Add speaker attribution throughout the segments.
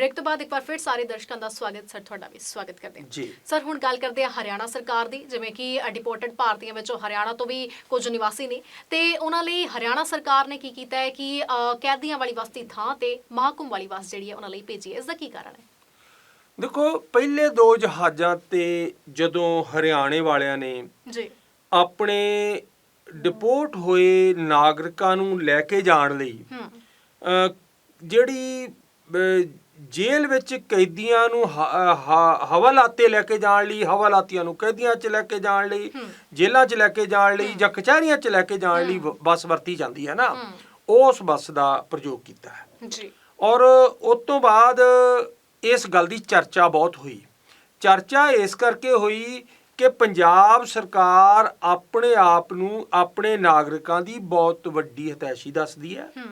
Speaker 1: Break ਤੋਂ ਬਾਅਦ ਇੱਕ ਵਾਰ ਫਿਰ ਸਾਰੇ ਦਰਸ਼ਕਾਂ ਦਾ ਸਵਾਗਤ ਸਰ ਤੁਹਾਡਾ ਵੀ ਸਵਾਗਤ ਕਰਦੇ ਹਾਂ।
Speaker 2: ਜੀ।
Speaker 1: ਸਰ ਹੁਣ ਗੱਲ ਕਰਦੇ ਹਾਂ ਹਰਿਆਣਾ ਸਰਕਾਰ ਦੀ ਜਿਵੇਂ ਕਿ ਡਿਪੋਰਟਡ ਭਾਰਤੀਆਂ ਵਿੱਚੋਂ ਹਰਿਆਣਾ ਤੋਂ ਵੀ ਕੁਝ ਨਿਵਾਸੀ ਨੇ। ਤੇ ਉਹਨਾਂ ਲਈ ਹਰਿਆਣਾ ਸਰਕਾਰ ਨੇ ਕੀ ਕੀਤਾ ਹੈ ਕਿ ਕੈਦੀਆਂ ਵਾਲੀ ਬਸਤੀ ਥਾਂ ਤੇ ਮਹਾਕੁੰਭ ਵਾਲੀ ਬੱਸ ਜਿਹੜੀ ਹੈ ਉਹਨਾਂ ਲਈ ਭੇਜੀ ਹੈ। ਇਸ ਦਾ ਕੀ ਕਾਰਨ ਹੈ?
Speaker 2: ਦੇਖੋ ਪਹਿਲੇ ਦੋ ਜਹਾਜ਼ਾਂ ਤੇ ਜਦੋਂ ਹਰਿਆਣੇ ਵਾਲਿਆਂ ਨੇ
Speaker 1: ਜੀ।
Speaker 2: ਆਪਣੇ ਡਿਪੋਰਟ ਹੋਏ ਨਾਗਰਿਕਾਂ ਨੂੰ ਲੈ ਕੇ ਜਾਣ ਲਈ ਜਿਹੜੀ ਜੇਲ੍ਹ ਵਿੱਚ ਕੈਦੀਆਂ ਨੂੰ ਹਵਾਲਾਤੇ ਲੈ ਕੇ ਜਾਣ ਲਈ ਹਵਾਲਾਤੀਆਂ ਨੂੰ ਕੈਦੀਆਂ 'ਚ ਲੈ ਕੇ ਜਾਣ ਲਈ। ਜੇਲ੍ਹਾਂ 'ਚ ਲੈ ਕੇ ਜਾਣ ਲਈ ਜਾਂ ਕਚਹਿਰੀਆਂ 'ਚ ਲੈ ਕੇ ਜਾਣ ਲਈ ਬੱਸ ਵਰਤੀ ਜਾਂਦੀ ਹੈ ਨਾ। ਉਸ ਬੱਸ ਦਾ ਪ੍ਰਯੋਗ ਕੀਤਾ ਹੈ।
Speaker 1: ਜੀ।
Speaker 2: ਔਰ ਉਸ ਤੋਂ ਬਾਅਦ ਇਸ ਗੱਲ ਦੀ ਚਰਚਾ ਬਹੁਤ ਹੋਈ। ਚਰਚਾ ਇਸ ਕਰਕੇ ਹੋਈ ਕਿ ਪੰਜਾਬ ਸਰਕਾਰ ਆਪਣੇ ਆਪ ਨੂੰ ਆਪਣੇ ਨਾਗਰਿਕਾਂ ਦੀ ਬਹੁਤ ਵੱਡੀ ਹਤੈਸ਼ੀ ਦੱਸਦੀ ਹੂੰ।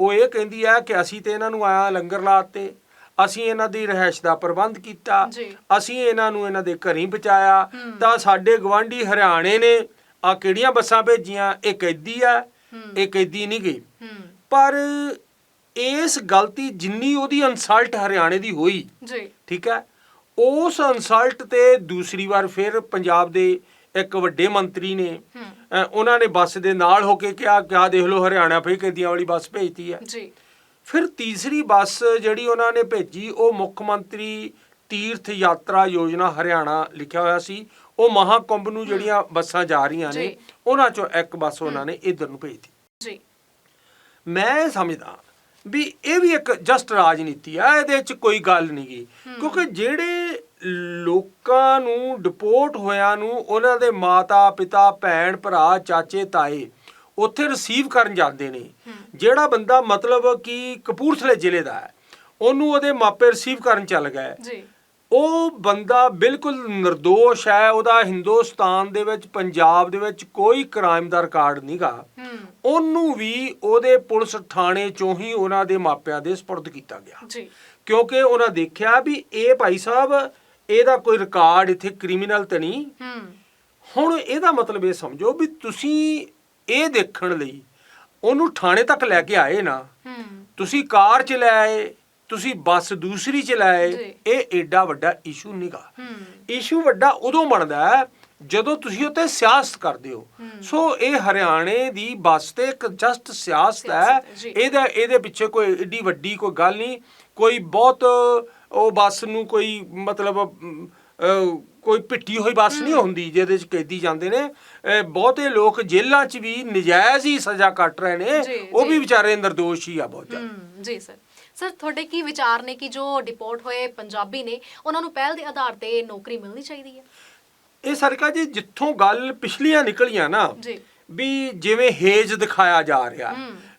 Speaker 2: ਉਹ ਇਹ ਕਹਿੰਦੀ ਹੈ ਕਿ ਅਸੀਂ ਤੇ ਇਹਨਾਂ ਨੂੰ ਆਇਆ ਲੰਗਰ ਲਾਤੇ ਅਸੀਂ ਇਹਨਾਂ ਦੀ ਰਹਿائش ਦਾ ਪ੍ਰਬੰਧ ਕੀਤਾ ਅਸੀਂ ਇਹਨਾਂ ਨੂੰ ਇਹਨਾਂ ਦੇ ਘਰੀ ਪਹੁੰਚਾਇਆ। ਤਾਂ ਸਾਡੇ ਗਵਾਂਢੀ ਹਰਿਆਣੇ ਨੇ ਆ ਕਿਹੜੀਆਂ ਬੱਸਾਂ ਭੇਜੀਆਂ? ਇਹ ਕੈਦੀ ਆ ਇਹ ਕੈਦੀ ਨਹੀਂ ਗਈ। ਪਰ ਇਸ ਗਲਤੀ ਜਿੰਨੀ ਉਹਦੀ ਇਨਸਲਟ ਹਰਿਆਣੇ ਦੀ ਹੋਈ
Speaker 1: ਜੀ।
Speaker 2: ਠੀਕ ਹੈ ਉਸ ਇਨਸਲਟ ਤੇ ਦੂਸਰੀ ਵਾਰ ਫਿਰ ਪੰਜਾਬ ਦੇ ਇੱਕ ਵੱਡੇ ਮੰਤਰੀ ਨੇ ਉਹਨਾਂ ਨੇ ਬੱਸ ਦੇ ਨਾਲ ਹੋ ਕੇ ਕਿਹਾ ਕਿਹਾ ਦੇਖ ਲਓ ਹਰਿਆਣਾ ਫੇਰ ਕੈਦੀਆਂ ਵਾਲੀ ਬੱਸ ਭੇਜਤੀ ਹੈ।
Speaker 1: ਜੀ।
Speaker 2: ਫਿਰ ਤੀਸਰੀ ਬੱਸ ਜਿਹੜੀ ਉਹਨਾਂ ਨੇ ਭੇਜੀ ਉਹ ਮੁੱਖ ਮੰਤਰੀ ਤੀਰਥ ਯਾਤਰਾ ਯੋਜਨਾ ਹਰਿਆਣਾ ਲਿਖਿਆ ਹੋਇਆ ਸੀ। ਉਹ ਮਹਾਕੁੰਭ ਨੂੰ ਜਿਹੜੀਆਂ ਬੱਸਾਂ ਜਾ ਰਹੀਆਂ ਨੇ। ਉਹਨਾਂ ਚੋਂ ਇੱਕ ਬੱਸ ਉਹਨਾਂ ਨੇ ਇਧਰ ਨੂੰ ਭੇਜਤੀ।
Speaker 1: ਜੀ।
Speaker 2: ਮੈਂ ਸਮਝਦਾ ਵੀ ਇਹ ਵੀ ਇੱਕ ਜਸਟ ਰਾਜਨੀਤੀ ਆ ਇਹਦੇ ਵਿੱਚ ਕੋਈ ਗੱਲ ਨਹੀਂ ਗੀ। ਕਿਉਂਕਿ ਜਿਹੜੇ ਲੋਕਾਂ ਨੂੰ ਡਿਪੋਰਟ ਹੋਇਆਂ ਨੂੰ ਉਹਨਾਂ ਦੇ ਮਾਤਾ ਪਿਤਾ ਭੈਣ ਭਰਾ ਚਾਚੇ ਤਾਏ ਉੱਥੇ ਰਿਸੀਵ ਕਰਨ ਜਾਂਦੇ ਨੇ। ਜਿਹੜਾ ਬੰਦਾ ਮਤਲਬ ਕਿ ਕਪੂਰਥਲੇ ਜ਼ਿਲ੍ਹੇ ਦਾ ਹੈ ਉਹਨੂੰ ਉਹਦੇ ਮਾਪੇ ਰਿਸੀਵ ਕਰਨ ਚੱਲ ਗਏ
Speaker 1: ਜੀ।
Speaker 2: ਉਹ ਬੰਦਾ ਬਿਲਕੁਲ નિર્ਦੋਸ਼ ਹੈ ਉਹਦਾ ਹਿੰਦੁਸਤਾਨ ਦੇ ਵਿੱਚ ਪੰਜਾਬ ਦੇ ਵਿੱਚ ਕੋਈ ਕ੍ਰਾਈਮ ਦਾ ਰਿਕਾਰਡ ਨਹੀਂਗਾ ਉਹਨੂੰ ਵੀ ਉਹਦੇ ਪੁਲਿਸ ਥਾਣੇ ਚੋਂ ਹੀ ਉਹਨਾਂ ਦੇ ਮਾਪਿਆਂ ਦੇ ਸਪੁਰਦ ਕੀਤਾ ਗਿਆ।
Speaker 1: ਜੀ।
Speaker 2: ਕਿਉਂਕਿ ਉਹਨਾਂ ਦੇਖਿਆ ਵੀ ਇਹ ਭਾਈ ਸਾਹਿਬ ਇਹਦਾ ਕੋਈ ਰਿਕਾਰਡ ਇੱਥੇ ਕ੍ਰਿਮੀਨਲ ਤੇ ਨਹੀਂ। ਹੁਣ ਇਹਦਾ ਮਤਲਬ ਇਹ ਸਮਝੋ ਵੀ ਤੁਸੀਂ ਇਹ ਦੇਖਣ ਲਈ ਉਹਨੂੰ ਥਾਣੇ ਤੱਕ ਲੈ ਕੇ ਆਏ ਨਾ ਤੁਸੀਂ ਕਾਰ ਚ ਲੈ ਆਏ ਤੁਸੀਂ ਬੱਸ ਦੂਸਰੀ ਚ ਲੈ ਆਏ। ਇਹ ਐਡਾ ਵੱਡਾ ਇਸ਼ੂ ਨਹੀਂਗਾ ਇਸ਼ੂ ਵੱਡਾ ਉਦੋਂ ਬਣਦਾ ਹੈ ਜਦੋਂ ਤੁਸੀਂ ਉੱਤੇ ਸਿਆਸਤ ਕਰਦੇ ਹੋ। ਸੋ ਇਹ ਹਰਿਆਣੇ ਦੀ ਬੱਸ ਤੇ ਇੱਕ ਜਸਟ ਸਿਆਸਤ ਹੈ। ਇਹਦਾ ਇਹਦੇ ਪਿੱਛੇ ਕੋਈ ਏਡੀ ਵੱਡੀ ਕੋਈ ਗੱਲ ਨਹੀਂ ਕੋਈ ਬਹੁਤ ਉਹ ਬੱਸ ਨੂੰ ਕੋਈ ਮਤਲਬ ਕੋਈ ਪਿੱਟੀ ਹੋਈ ਬੱਸ ਨਹੀਂ ਹੁੰਦੀ ਜਿਹਦੇ ਚ ਕੈਦੀ ਜਾਂਦੇ ਨੇ। ਬਹੁਤੇ ਲੋਕ ਜੇਲ੍ਹਾਂ 'ਚ ਵੀ ਨਜਾਇਜ਼ ਹੀ ਸਜ਼ਾ ਕੱਟ ਰਹੇ ਨੇ। ਉਹ। ਵੀ ਵਿਚਾਰੇ ਨਿਰਦੋਸ਼ ਹੀ ਆ ਬਹੁਤ
Speaker 1: ਜੀ ਸਰ। ਸਰ ਤੁਹਾਡੇ ਕੀ ਵਿਚਾਰ ਨੇ ਕਿ ਜੋ ਡਿਪੋਰਟ ਹੋਏ ਪੰਜਾਬੀ ਨੇ ਉਹਨਾਂ ਨੂੰ ਪਹਿਲ ਦੇ ਆਧਾਰ ਤੇ ਨੌਕਰੀ ਮਿਲਣੀ ਚਾਹੀਦੀ ਹੈ?
Speaker 2: ਇਹ ਸਰਕਾ ਜੀ ਜਿੱਥੋਂ ਗੱਲ ਪਿਛਲੀਆਂ ਨਿਕਲੀਆਂ ਨਾ
Speaker 1: ਜੀ।
Speaker 2: ਵੀ ਜਿਵੇਂ ਹੇਜ ਦਿਖਾਇਆ ਜਾ ਰਿਹਾ।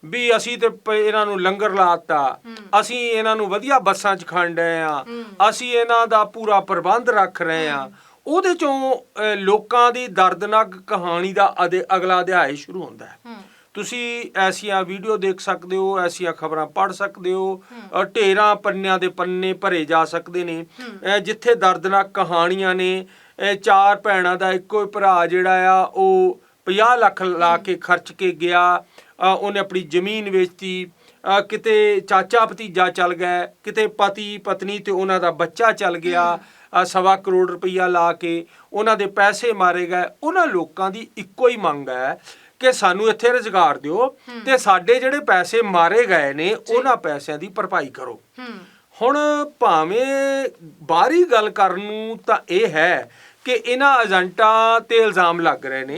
Speaker 2: ਵੀ ਅਸੀਂ ਤੇ ਇਹਨਾਂ ਨੂੰ ਲੰਗਰ ਲਾਤਾ। ਅਸੀਂ ਇਹਨਾਂ ਨੂੰ ਵਧੀਆ ਬੱਸਾਂ 'ਚ ਖੰਡ ਰਹੇ ਆ ਅਸੀਂ ਇਹਨਾਂ ਦਾ ਪੂਰਾ ਪ੍ਰਬੰਧ ਰੱਖ ਰਹੇ ਆ ਉਹਦੇ ਚੋਂ ਲੋਕਾਂ ਦੀ ਦਰਦਨਾਕ ਕਹਾਣੀ ਦਾ ਅਗਲਾ ਅਧਿਆਇ ਸ਼ੁਰੂ ਹੁੰਦਾ ਹੈ। ਤੁਸੀਂ ਐਸੀਆਂ ਵੀਡੀਓ ਦੇਖ ਸਕਦੇ ਹੋ ਐਸੀਆਂ ਖਬਰਾਂ ਪੜ੍ਹ ਸਕਦੇ ਹੋ। ਢੇਰਾਂ ਪੰਨਿਆਂ ਦੇ ਪੰਨੇ ਭਰੇ ਜਾ ਸਕਦੇ ਨੇ। ਜਿੱਥੇ ਦਰਦਨਾਕ ਕਹਾਣੀਆਂ ਨੇ ਚਾਰ ਭੈਣਾਂ ਦਾ ਇੱਕੋ ਭਰਾ ਜਿਹੜਾ ਆ ਉਹ 50 ਲੱਖ ਲਾ ਕੇ ਖਰਚ ਕੇ ਗਿਆ ਉਹਨੇ ਆਪਣੀ ਜ਼ਮੀਨ ਵੇਚਤੀ ਕਿਤੇ ਚਾਚਾ ਭਤੀਜਾ ਚੱਲ ਗਏ ਕਿਤੇ ਪਤੀ ਪਤਨੀ ਤੇ ਉਹਨਾਂ ਦਾ ਬੱਚਾ ਚੱਲ ਗਿਆ ਸਵਾ ਕਰੋੜ ਰੁਪਈਆ ਲਾ ਕੇ ਉਹਨਾਂ ਦੇ ਪੈਸੇ ਮਾਰੇ ਗਏ। ਉਹਨਾਂ ਲੋਕਾਂ ਦੀ ਇੱਕੋ ਹੀ ਮੰਗ ਹੈ ਕਿ ਸਾਨੂੰ ਇੱਥੇ ਰੁਜ਼ਗਾਰ ਦਿਓ ਤੇ ਸਾਡੇ ਜਿਹੜੇ ਪੈਸੇ ਮਾਰੇ ਗਏ ਨੇ ਉਹਨਾਂ ਪੈਸਿਆਂ ਦੀ ਭਰਪਾਈ ਕਰੋ। ਹੁਣ ਭਾਵੇਂ ਬਾਹਰੀ ਗੱਲ ਕਰਨ ਨੂੰ ਤਾਂ ਇਹ ਹੈ ਕਿ ਇਹਨਾਂ ਏਜੰਟਾਂ ਤੇ ਇਲਜ਼ਾਮ ਲੱਗ ਰਹੇ ਨੇ।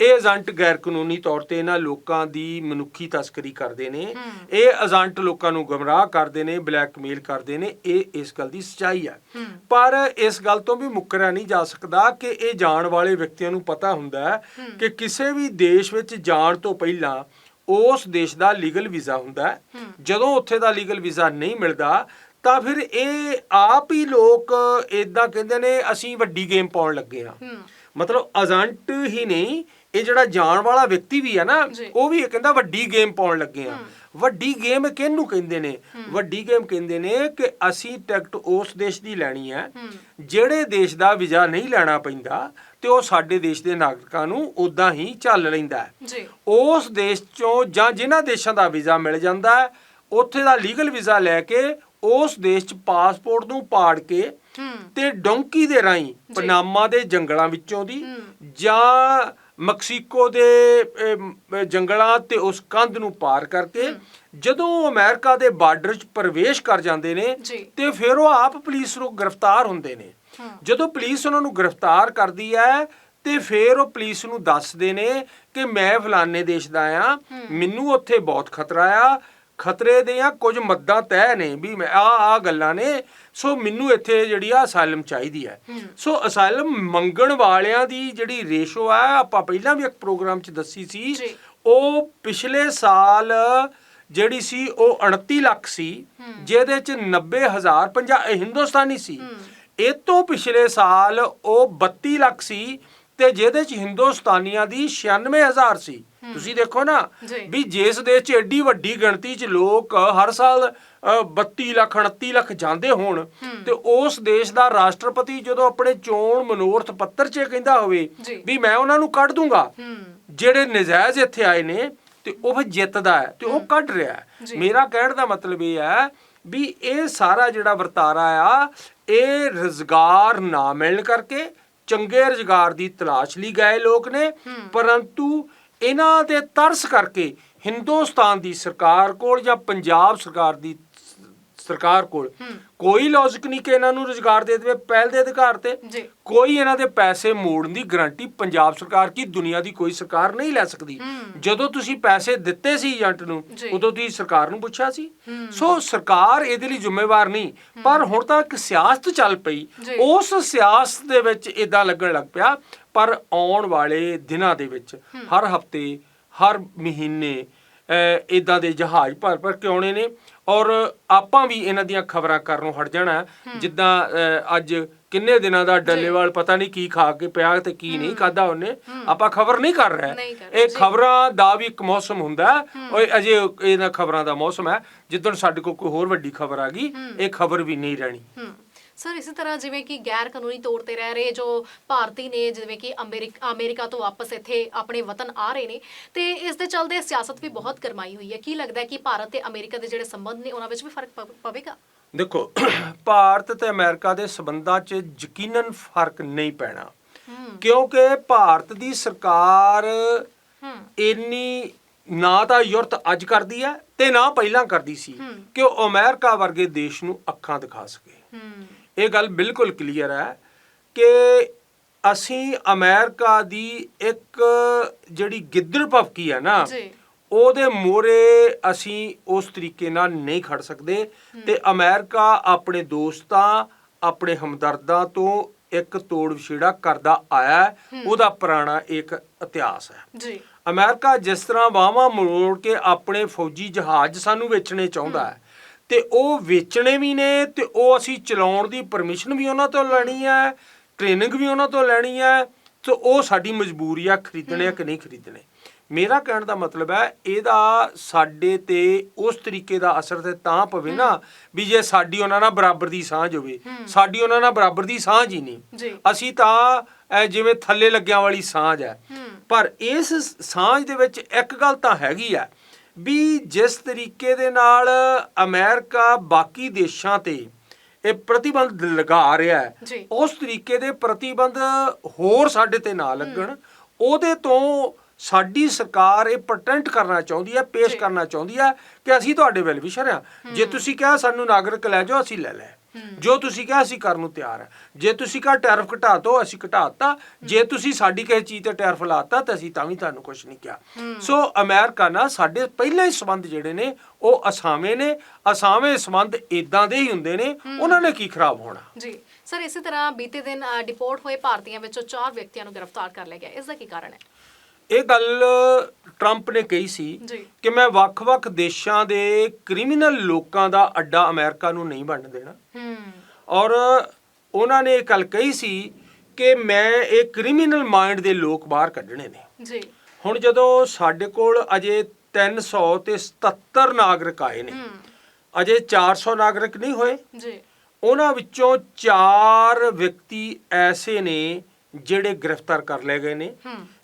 Speaker 2: ਇਹ ਏਜੰਟ ਗੈਰ ਕਾਨੂੰਨੀ ਤੌਰ ਤੇ ਇਹਨਾਂ ਲੋਕਾਂ ਦੀ ਮਨੁੱਖੀ ਤਸਕਰੀ ਕਰਦੇ ਨੇ। ਇਹ ਏਜੰਟ ਲੋਕਾਂ ਨੂੰ ਗਮਰਾਹ ਕਰਦੇ ਨੇ ਬਲੈਕਮੇਲ ਕਰਦੇ ਨੇ। ਇਹ ਇਸ ਗੱਲ ਦੀ ਸਚਾਈ ਹੈ। ਪਰ ਇਸ ਗੱਲ ਤੋਂ ਵੀ ਮੁੱਕਰਿਆ ਨਹੀਂ ਜਾ ਸਕਦਾ ਕਿ ਇਹ ਜਾਣ ਵਾਲੇ ਵਿਅਕਤੀਆਂ ਨੂੰ ਪਤਾ ਹੁੰਦਾ ਹੈ ਕਿ ਕਿਸੇ ਵੀ ਦੇਸ਼ ਵਿੱਚ ਜਾਣ ਤੋਂ ਪਹਿਲਾਂ ਉਸ ਦੇਸ਼ ਦਾ ਲੀਗਲ ਵੀਜ਼ਾ ਹੁੰਦਾ ਜਦੋਂ ਉੱਥੇ ਦਾ ਲੀਗਲ ਵੀਜ਼ਾ ਨਹੀਂ ਮਿਲਦਾ ਤਾਂ ਫਿਰ ਇਹ ਆਪ ਹੀ ਲੋਕ ਇਦਾਂ ਕਹਿੰਦੇ ਨੇ ਅਸੀਂ ਵੱਡੀ ਗੇਮ ਪਾਉਣ ਲੱਗੇ ਆ
Speaker 1: ਹੂੰ।
Speaker 2: ਮਤਲਬ ਏਜੰਟ ਹੀ ਨਹੀਂ ਇਹ ਜਿਹੜਾ ਜਾਣ ਵਾਲਾ ਵਿਅਕਤੀ ਵੀ ਹੈ ਨਾ। ਉਹ ਵੀ ਇਹ ਕਹਿੰਦਾ ਵੱਡੀ ਗੇਮ ਪਾਉਣ ਲੱਗੇ ਆ। ਵੱਡੀ ਗੇਮ ਕਿਹਨੂੰ ਕਹਿੰਦੇ ਨੇ? ਵੱਡੀ ਗੇਮ ਕਹਿੰਦੇ ਨੇ ਕਿ ਅਸੀਂ ਟਿਕਟ ਉਸ ਦੇਸ਼ ਦੀ ਲੈਣੀ ਹੈ। ਜਿਹੜੇ ਦੇਸ਼ ਦਾ ਵੀਜ਼ਾ ਨਹੀਂ ਲੈਣਾ ਪੈਂਦਾ ਤੇ ਉਹ ਸਾਡੇ ਦੇਸ਼ ਦੇ ਨਾਗਰਿਕਾਂ ਨੂੰ ਉਦਾਂ ਹੀ ਚੱਲ ਲੈਂਦਾ ਹੈ।
Speaker 1: ਜੀ।
Speaker 2: ਉਸ ਦੇਸ਼ ਚੋਂ ਜਾਂ ਜਿਨ੍ਹਾਂ ਦੇਸ਼ਾਂ ਦਾ ਵੀਜ਼ਾ ਮਿਲ ਜਾਂਦਾ ਹੈ ਉੱਥੇ ਦਾ ਲੀਗਲ ਵੀਜ਼ਾ ਲੈ ਕੇ ਉਸ ਦੇਸ਼ 'ਚ ਪਾਸਪੋਰਟ ਨੂੰ ਪਾੜ ਕੇ ਤੇ ਡੌਂਕੀ ਦੇ ਰਾਹੀਂ ਪਨਾਮਾ ਦੇ ਜੰਗਲਾਂ ਵਿੱਚੋਂ ਦੀ ਜਾਂ ਮੈਕਸੀਕੋ ਦੇ ਜੰਗਲਾਂ ਤੇ ਉਸ ਕੰਧ ਨੂੰ ਪਾਰ ਕਰਕੇ ਜਦੋਂ ਉਹ ਅਮਰੀਕਾ ਦੇ ਬਾਰਡਰ 'ਚ ਪ੍ਰਵੇਸ਼ ਕਰ ਜਾਂਦੇ ਨੇ। ਤੇ ਫਿਰ ਉਹ ਆਪ ਪੁਲਿਸ ਨੂੰ ਗ੍ਰਿਫਤਾਰ ਹੁੰਦੇ ਨੇ। ਜਦੋਂ ਪੁਲਿਸ ਉਹਨਾਂ ਨੂੰ ਗ੍ਰਿਫਤਾਰ ਕਰਦੀ ਹੈ ਤੇ ਫਿਰ ਉਹ ਪੁਲਿਸ ਨੂੰ ਦੱਸਦੇ ਨੇ ਕਿ ਮੈਂ ਫਲਾਣੇ ਦੇਸ਼ ਦਾ ਆ ਮੈਨੂੰ ਉੱਥੇ ਬਹੁਤ ਖਤਰਾ ਆ ਖਤਰੇ ਦੀਆਂ ਕੁਝ ਮੱਦਾਂ ਤੈਅ ਨੇ ਵੀ ਮੈਂ ਆ ਆ ਗੱਲਾਂ ਨੇ। ਸੋ ਮੈਨੂੰ ਇੱਥੇ ਜਿਹੜੀ ਆ ਅਸਾਈਲਮ ਚਾਹੀਦੀ ਹੈ। ਸੋ ਅਸਾਈਲਮ ਮੰਗਣ ਵਾਲਿਆਂ ਦੀ ਜਿਹੜੀ ਰੇਸ਼ੋ ਆ ਆਪਾਂ ਪਹਿਲਾਂ ਵੀ ਇੱਕ ਪ੍ਰੋਗਰਾਮ 'ਚ ਦੱਸੀ ਸੀ। ਉਹ ਪਿਛਲੇ ਸਾਲ ਜਿਹੜੀ ਸੀ ਉਹ 38 ਲੱਖ ਸੀ। ਜਿਹਦੇ ਚ 90000 ਪੰਜਾ ਇਹ ਹਿੰਦੁਸਤਾਨੀ ਸੀ। ਇਹ ਤੋਂ ਪਿਛਲੇ ਸਾਲ ਉਹ 32 ਲੱਖ ਸੀ ਤੇ ਜਿਹਦੇ ਚ ਹਿੰਦੁਸਤਾਨੀਆਂ ਦੀ 96000 ਸੀ। ਤੁਸੀਂ ਦੇਖੋ ਨਾ। ਵੀ ਜਿਸ ਦੇਸ਼ ਚ ਐਡੀ ਵੱਡੀ ਗਿਣਤੀ ਚ ਲੋਕ ਹਰ ਸਾਲ ਅ, 32 ਲੱਖ 29 ਲੱਖ ਜਾਂਦੇ ਹੋਣ ਤੇ ਉਸ ਦੇਸ਼ ਦਾ ਰਾਸ਼ਟਰਪਤੀ ਜਦੋਂ ਆਪਣੇ ਚੋਣ ਮਨੋਰਥ ਪੱਤਰ 'ਚ ਕਹਿੰਦਾ ਹੋਵੇ। ਵੀ ਮੈਂ ਉਹਨਾਂ ਨੂੰ ਕੱਢ ਦੂੰਗਾ। ਜਿਹੜੇ ਨਜਾਇਜ਼ ਇੱਥੇ ਆਏ ਨੇ ਤੇ ਉਹ ਜਿੱਤਦਾ ਹੈ ਤੇ ਉਹ ਕੱਢ ਰਿਹਾ ਹੈ। ਮੇਰਾ ਕਹਿਣ ਦਾ ਮਤਲਬ ਇਹ ਹੈ ਵੀ ਇਹ ਸਾਰਾ ਜਿਹੜਾ ਵਰਤਾਰਾ ਆ ਇਹ ਰੁਜ਼ਗਾਰ ਨਾ ਮਿਲਣ ਕਰਕੇ ਚੰਗੇ ਰੁਜ਼ਗਾਰ ਦੀ ਤਲਾਸ਼ ਲਈ ਗਏ ਲੋਕ ਨੇ। ਪਰੰਤੂ ਇਹਨਾਂ ਦੇ ਤਰਸ ਕਰਕੇ ਹਿੰਦੁਸਤਾਨ ਦੀ ਸਰਕਾਰ ਕੋਲ ਜਾਂ ਪੰਜਾਬ ਸਰਕਾਰ ਦੀ ਸਰਕਾਰ ਕੋਲ ਕੋਈ ਲੌਜਿਕ ਨਹੀਂ ਕਿ ਇਹਨਾਂ ਨੂੰ ਰੁਜ਼ਗਾਰ ਦੇ ਦੇਵੇ ਪਹਿਲ ਦੇ ਅਧਿਕਾਰ ਤੇ। ਕੋਈ ਇਹਨਾਂ ਦੇ ਪੈਸੇ ਮੋੜਨ ਦੀ ਗਾਰੰਟੀ ਪੰਜਾਬ ਸਰਕਾਰ ਕੀ ਦੁਨੀਆ ਦੀ ਕੋਈ ਸਰਕਾਰ ਨਹੀਂ ਲੈ ਸਕਦੀ। ਜਦੋਂ ਤੁਸੀਂ ਪੈਸੇ ਦਿੱਤੇ ਸੀ ਏਜੰਟ ਨੂੰ। ਉਦੋਂ ਤੁਸੀਂ ਸਰਕਾਰ ਨੂੰ ਪੁੱਛਿਆ ਸੀ। ਸੋ ਸਰਕਾਰ ਇਹਦੇ ਲਈ ਜ਼ਿੰਮੇਵਾਰ ਨਹੀਂ ਪਰ ਹੁਣ ਤਾਂ ਇੱਕ ਸਿਆਸਤ ਚੱਲ ਪਈ। ਉਸ ਸਿਆਸਤ ਦੇ ਵਿੱਚ ਇਦਾਂ ਲੱਗਣ ਲੱਗ ਪਿਆ ਪਰ ਆਉਣ ਵਾਲੇ ਦਿਨਾਂ ਦੇ ਵਿੱਚ ਹਰ ਹਫ਼ਤੇ ਹਰ ਮਹੀਨੇ ਇਦਾਂ ਦੇ ਜਹਾਜ਼ ਭਰ ਭਰ ਕੇ ਆਉਣੇ ਨੇ ਔਰ ਆਪਾਂ ਵੀ ਇਹਨਾਂ ਦੀਆਂ ਖਬਰਾਂ ਕਰਨੋਂ ਹਟ ਜਾਣਾ। ਜਿੱਦਾਂ ਅੱਜ ਕਿੰਨੇ ਦਿਨਾਂ ਦਾ ਡੱਲੇਵਾਲ ਪਤਾ ਨਹੀਂ ਕੀ ਖਾ ਕੇ ਪਿਆ ਤੇ ਕੀ ਨਹੀਂ ਖਾਦਾ ਉਹਨੇ। ਆਪਾਂ ਖਬਰ ਨਹੀਂ ਕਰ ਰਹੇ। ਇਹ। ਖਬਰਾਂ ਦਾ ਵੀ ਇੱਕ ਮੌਸਮ ਹੁੰਦਾ। ਔਰ ਅਜੇ ਇਹਨਾਂ ਖਬਰਾਂ ਦਾ ਮੌਸਮ ਹੈ। ਜਿੱਦਣ ਸਾਡੇ ਕੋਲ ਕੋਈ ਹੋਰ ਵੱਡੀ ਖਬਰ ਆ ਗਈ ਇਹ ਖਬਰ ਵੀ ਨਹੀਂ ਰਹਿਣੀ।
Speaker 1: ਸਰ ਇਸੇ ਤਰ੍ਹਾਂ ਜਿਵੇਂ ਕਿ ਗੈਰ ਕਾਨੂੰਨੀ ਤੌਰ ਤੇ ਰਹਿ ਰਹੇ ਜੋ ਭਾਰਤੀ ਨੇ ਜਿਵੇਂ ਕਿ ਅਮਰੀਕਾ ਅਮਰੀਕਾ ਤੋਂ ਵਾਪਸ ਇੱਥੇ ਆਪਣੇ ਵਤਨ ਆ ਰਹੇ ਨੇ ਤੇ ਇਸ ਦੇ ਚਲਦੇ ਸਿਆਸਤ ਵੀ ਬਹੁਤ ਗਰਮਾਈ ਹੋਈ ਹੈ। ਕੀ ਲੱਗਦਾ ਹੈ ਕਿ ਭਾਰਤ ਤੇ ਅਮਰੀਕਾ ਦੇ ਜਿਹੜੇ ਸੰਬੰਧ ਨੇ ਉਹਨਾਂ ਵਿੱਚ ਵੀ ਫ਼ਰਕ ਪਵ- ਪਵੇਗਾ?
Speaker 2: ਦੇਖੋ ਭਾਰਤ ਤੇ ਅਮਰੀਕਾ ਦੇ ਸਬੰਧਾਂ 'ਚ ਯਕੀਨਨ ਫ਼ਰਕ ਨਹੀਂ ਪੈਣਾ। ਕਿਉਂਕਿ ਭਾਰਤ ਦੀ ਸਰਕਾਰ ਇੰਨੀ ਨਾ ਤਾਂ ਯੁਰਤ ਅੱਜ ਕਰਦੀ ਹੈ ਤੇ ਨਾ ਪਹਿਲਾਂ ਕਰਦੀ ਸੀ। ਕਿ ਉਹ ਅਮਰੀਕਾ ਵਰਗੇ ਦੇਸ਼ ਨੂੰ ਅੱਖਾਂ ਦਿਖਾ ਸਕੇ। ਇਹ ਗੱਲ ਬਿਲਕੁਲ ਕਲੀਅਰ ਹੈ ਕਿ ਅਸੀਂ ਅਮਰੀਕਾ ਦੀ ਇੱਕ ਜਿਹੜੀ ਗਿੱਦੜ ਭਵਕੀ ਹੈ ਨਾ
Speaker 1: ਜੀ।
Speaker 2: ਉਹਦੇ ਮੋਰੇ ਅਸੀਂ ਉਸ ਤਰੀਕੇ ਨਾਲ ਨਹੀਂ ਖੜ ਸਕਦੇ ਤੇ ਅਮਰੀਕਾ ਆਪਣੇ ਦੋਸਤਾਂ ਆਪਣੇ ਹਮਦਰਦਾਂ ਤੋਂ ਇੱਕ ਤੋੜ ਵਿਛੇੜਾ ਕਰਦਾ ਆਇਆ। ਉਹਦਾ ਪੁਰਾਣਾ ਇੱਕ ਇਤਿਹਾਸ ਹੈ।
Speaker 1: ਜੀ।
Speaker 2: ਅਮਰੀਕਾ ਜਿਸ ਤਰ੍ਹਾਂ ਵਾਹਾਂ ਮਰੋੜ ਕੇ ਆਪਣੇ ਫੌਜੀ ਜਹਾਜ਼ ਸਾਨੂੰ ਵੇਚਣੇ ਚਾਹੁੰਦਾ ਹੈ ਤੇ ਉਹ ਵੇਚਣੇ ਵੀ ਨੇ ਤੇ ਉਹ ਅਸੀਂ ਚਲਾਉਣ ਦੀ ਪਰਮਿਸ਼ਨ ਵੀ ਉਹਨਾਂ ਤੋਂ ਲੈਣੀ ਹੈ ਟ੍ਰੇਨਿੰਗ ਵੀ ਉਹਨਾਂ ਤੋਂ ਲੈਣੀ ਹੈ ਤੇ ਉਹ ਸਾਡੀ ਮਜਬੂਰੀ ਆ ਖਰੀਦਣੇ ਆ ਕਿ ਨਹੀਂ ਖਰੀਦਣੇ। ਮੇਰਾ ਕਹਿਣ ਦਾ ਮਤਲਬ ਹੈ ਇਹਦਾ ਸਾਡੇ ਤੇ ਉਸ ਤਰੀਕੇ ਦਾ ਅਸਰ ਤੇ ਤਾਂ ਪਵੇ ਨਾ ਵੀ ਜੇ ਸਾਡੀ ਉਹਨਾਂ ਨਾਲ ਬਰਾਬਰ ਦੀ ਸਾਂਝ ਹੋਵੇ। ਸਾਡੀ ਉਹਨਾਂ ਨਾਲ ਬਰਾਬਰ ਦੀ ਸਾਂਝ ਹੀ ਨਹੀਂ। ਅਸੀਂ ਤਾਂ ਜਿਵੇਂ ਥੱਲੇ ਲੱਗਿਆਂ ਵਾਲੀ ਸਾਂਝ ਹੈ। ਪਰ ਇਸ ਸਾਂਝ ਦੇ ਵਿੱਚ ਇੱਕ ਗੱਲ ਤਾਂ ਹੈਗੀ ਆ ਵੀ ਜਿਸ ਤਰੀਕੇ ਦੇ ਨਾਲ ਅਮਰੀਕਾ ਬਾਕੀ ਦੇਸ਼ਾਂ ਤੇ ਇਹ ਪ੍ਰਤੀਬੰਧ ਲਗਾ ਰਿਹਾ ਹੈ। ਉਸ ਤਰੀਕੇ ਦੇ ਪ੍ਰਤੀਬੰਧ ਹੋਰ ਸਾਡੇ ਤੇ ਨਾ ਲੱਗਣ ਉਹਦੇ ਤੋਂ ਸਾਡੀ ਸਰਕਾਰ ਇਹ ਪਟੈਂਟ ਕਰਨਾ ਚਾਹੁੰਦੀ ਹੈ ਪੇਸ਼। ਕਰਨਾ ਚਾਹੁੰਦੀ ਹੈ ਕਿ ਅਸੀਂ ਤੁਹਾਡੇ ਵੈਲ ਵਿਸ਼ਰ ਹਾਂ ਜੇ ਤੁਸੀਂ ਕਿਹਾ ਸਾਨੂੰ ਨਾਗਰਿਕ ਲੈ ਜਾਓ ਅਸੀਂ ਲੈ ਲੈ ਜੋ ਤੁਸੀਂ ਕਿਹਾ ਅਸੀਂ ਕਰਨ ਨੂੰ ਤਿਆਰ ਹਾਂ। ਜੇ ਤੁਸੀਂ ਕਿਹਾ ਟੈਰਿਫ ਘਟਾ ਦਿਓ ਅਸੀਂ ਘਟਾਤਾ ਜੇ ਤੁਸੀਂ ਸਾਡੀ ਕਿਸੇ ਚੀਜ਼ ਤੇ ਟੈਰਿਫ ਲਾਤਾ ਤਾਂ ਅਸੀਂ ਤਾਂ ਵੀ ਤੁਹਾਨੂੰ ਕੁਝ ਨਹੀਂ ਕਿਹਾ। ਸੋ ਅਮਰੀਕਾ ਨਾਲ ਸਾਡੇ ਪਹਿਲਾਂ ਹੀ ਸੰਬੰਧ ਜਿਹੜੇ ਨੇ ਉਹ ਅਸਾਵੇਂ ਨੇ। ਅਸਾਵੇਂ ਸੰਬੰਧ ਇਦਾਂ ਦੇ ਹੀ ਹੁੰਦੇ ਨੇ ਉਹਨਾਂ ਨੇ ਕੀ ਖਰਾਬ ਹੋਣਾ?
Speaker 1: ਜੀ। ਸਰ ਇਸੇ ਤਰ੍ਹਾਂ ਬੀਤੇ ਦਿਨ ਡਿਪੋਰਟ ਹੋਏ ਭਾਰਤੀਆਂ ਵਿੱਚੋਂ ਚਾਰ ਵਿਅਕਤੀਆਂ ਨੂੰ ਗ੍ਰਿਫਤਾਰ ਕਰ ਲਿਆ ਗਿਆ। ਇਸ ਦਾ ਕੀ ਕਾਰਨ ਹੈ?
Speaker 2: ਇਹ ਗੱਲ ਟਰੰਪ ਨੇ ਕਹੀ ਸੀ ਕਿ ਮੈਂ ਵੱਖ-ਵੱਖ ਦੇਸ਼ਾਂ ਦੇ ਕ੍ਰਿਮੀਨਲ ਲੋਕਾਂ ਦਾ ਅੱਡਾ ਅਮਰੀਕਾ ਨੂੰ ਨਹੀਂ ਬਣਨ ਦੇਣਾ। ਔਰ ਉਹਨਾਂ ਨੇ ਇਹ ਗੱਲ ਕਹੀ ਸੀ ਕਿ ਮੈਂ ਇਹ ਕ੍ਰਿਮੀਨਲ ਮਾਈਂਡ ਦੇ ਲੋਕ ਬਾਹਰ ਕੱਢਣੇ ਨੇ।
Speaker 1: ਜੀ।
Speaker 2: ਹੁਣ ਜਦੋਂ ਸਾਡੇ ਕੋਲ ਅਜੇ 300 ਤੇ 77 ਨਾਗਰਿਕ ਆਏ ਨੇ ਅਜੇ 400 ਨਾਗਰਿਕ ਨਹੀਂ ਹੋਏ
Speaker 1: ਜੀ।
Speaker 2: ਉਹਨਾਂ ਵਿੱਚੋਂ 4 ਵਿਅਕਤੀ ਐਸੇ ਨੇ ਜਿਹੜੇ ਗ੍ਰਿਫਤਾਰ ਕਰ ਲਏ ਗਏ ਨੇ।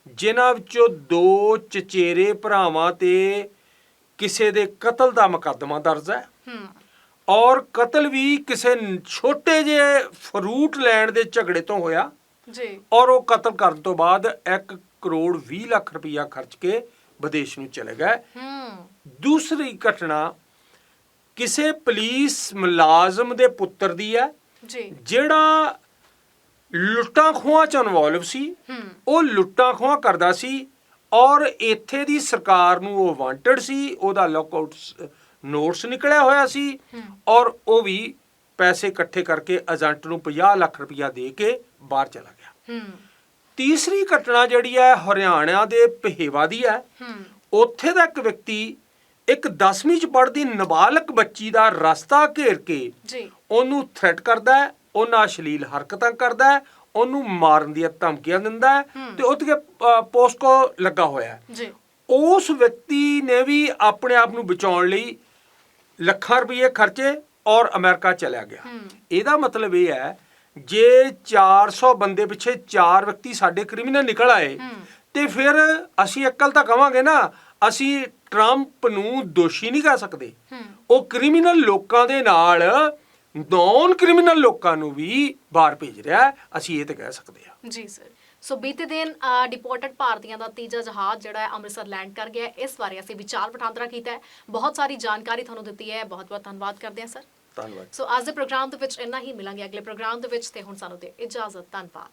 Speaker 2: ਜਿਨ੍ਹਾਂ ਵਿੱਚੋਂ ਦੋ ਚਚੇਰੇ ਭਰਾਵਾਂ ਤੇ ਕਿਸੇ ਦੇ ਕਤਲ ਦਾ ਮੁਕੱਦਮਾ ਦਰਜ ਹੈ। ਔਰ ਕਤਲ ਵੀ ਕਿਸੇ ਛੋਟੇ ਜਿਹੇ ਫਰੂਟ ਲੈਣ ਦੇ ਝਗੜੇ ਤੋਂ ਹੋਇਆ।
Speaker 1: ਜੀ।
Speaker 2: ਔਰ ਉਹ ਕਤਲ ਕਰਨ ਤੋਂ ਬਾਅਦ 1 ਕਰੋੜ 20 ਲੱਖ ਰੁਪਇਆ ਖਰਚ ਕੇ ਵਿਦੇਸ਼ ਨੂੰ ਚਲੇ ਗਏ।
Speaker 1: ਹੂੰ।
Speaker 2: ਦੂਸਰੀ ਘਟਨਾ ਕਿਸੇ ਪੁਲਿਸ ਮੁਲਾਜ਼ਮ ਦੇ ਪੁੱਤਰ ਦੀ ਹੈ।
Speaker 1: ਜੀ।
Speaker 2: ਜਿਹੜਾ ਲੁੱਟਾਂ ਖੋਹਾਂ ਚ ਇਨਵੋਲਵ ਸੀ। ਉਹ ਲੁੱਟਾਂ ਖੋਹਾਂ ਕਰਦਾ ਸੀ ਔਰ ਇੱਥੇ ਦੀ ਸਰਕਾਰ ਨੂੰ ਉਹ ਵਾਂਟਡ ਸੀ। ਉਹਦਾ ਲੌਕਆਊਟ ਨੋਟਸ ਨਿਕਲਿਆ ਹੋਇਆ ਸੀ। ਔਰ ਉਹ ਵੀ ਪੈਸੇ ਇਕੱਠੇ ਕਰਕੇ ਏਜੰਟ ਨੂੰ 50 ਲੱਖ ਰੁਪਇਆ ਦੇ ਕੇ ਬਾਹਰ ਚਲਾ ਗਿਆ। ਤੀਸਰੀ ਘਟਨਾ ਜਿਹੜੀ ਹੈ ਹਰਿਆਣਾ ਦੇ ਪਹੇਵਾ ਦੀ ਹੈ।
Speaker 1: ਹੂੰ।
Speaker 2: ਉੱਥੇ ਦਾ ਇੱਕ ਵਿਅਕਤੀ ਇੱਕ 10ਵੀਂ ਚ ਪੜ੍ਹਦੀ ਨਾਬਾਲਗ ਬੱਚੀ ਦਾ ਰਸਤਾ ਘੇਰ ਕੇ
Speaker 1: ਜੀ।
Speaker 2: ਉਹਨੂੰ ਥ੍ਰੈਟ ਕਰਦਾ ਹੈ। ਉਹਨਾਂ ਅਸ਼ਲੀਲ ਹਰਕਤਾਂ ਕਰਦਾ ਹੈ ਉਹਨੂੰ ਮਾਰਨ ਦੀਆਂ ਧਮਕੀਆਂ ਦਿੰਦਾ ਹੈ। ਤੇ ਉਹਦੇ ਪੋਸਕੋ ਲੱਗਾ ਹੋਇਆ ਹੈ।
Speaker 1: ਜੀ।
Speaker 2: ਉਸ ਵਿਅਕਤੀ ਨੇ ਵੀ ਆਪਣੇ ਆਪ ਨੂੰ ਬਚਾਉਣ ਲਈ ਲੱਖਾਂ ਰੁਪਏ ਖਰਚੇ ਔਰ ਅਮਰੀਕਾ ਚਲਿਆ ਗਿਆ। ਇਹਦਾ ਮਤਲਬ ਇਹ ਹੈ ਜੇ 400 ਬੰਦੇ ਪਿੱਛੇ 4 ਵਿਅਕਤੀ ਸਾਡੇ ਕ੍ਰਿਮੀਨਲ ਨਿਕਲ ਆਏ ਤੇ ਫਿਰ ਅਸੀਂ ਅਕਲ ਤਾਂ ਕਵਾਂਗੇ ਨਾ ਅਸੀਂ ਟਰੰਪ ਨੂੰ ਦੋਸ਼ੀ ਨਹੀਂ ਕਹਿ ਸਕਦੇ। ਉਹ ਕ੍ਰਿਮੀਨਲ ਲੋਕਾਂ ਦੇ ਨਾਲ ਨੌਨ ਕ੍ਰਿਮੀਨਲ ਲੋਕਾਂ ਨੂੰ ਵੀ ਬਾਹਰ ਭੇਜ ਰਿਹਾ ਹੈ। ਅਸੀਂ ਇਹ ਤਾਂ ਕਹਿ ਸਕਦੇ ਹਾਂ।
Speaker 1: ਜੀ ਸਰ ਸੋ ਬੀਤੇ ਦਿਨ ਡਿਪੋਰਟਡ ਭਾਰਤੀਆਂ ਦਾ ਤੀਜਾ ਜਹਾਜ਼ ਜਿਹੜਾ ਹੈ ਅੰਮ੍ਰਿਤਸਰ ਲੈਂਡ ਕਰ ਗਿਆ ਹੈ। ਇਸ ਬਾਰੇ ਅਸੀਂ ਵਿਚਾਰ ਵਟਾਂਦਰਾ ਕੀਤਾ ਹੈ। ਬਹੁਤ ਸਾਰੀ ਜਾਣਕਾਰੀ ਤੁਹਾਨੂੰ ਦਿੱਤੀ ਹੈ। ਬਹੁਤ ਬਹੁਤ ਧੰਨਵਾਦ ਕਰਦੇ ਹਾਂ ਸਰ
Speaker 2: ਧੰਨਵਾਦ।
Speaker 1: ਸੋ ਅੱਜ ਦੇ ਪ੍ਰੋਗਰਾਮ ਦੇ ਵਿੱਚ ਇੰਨਾ ਹੀ। ਮਿਲਾਂਗੇ ਅਗਲੇ ਪ੍ਰੋਗਰਾਮ ਦੇ ਵਿੱਚ ਤੇ ਹੁਣ ਸਾਨੂੰ ਦੇ ਇਜਾਜ਼ਤ। ਧੰਨਵਾਦ।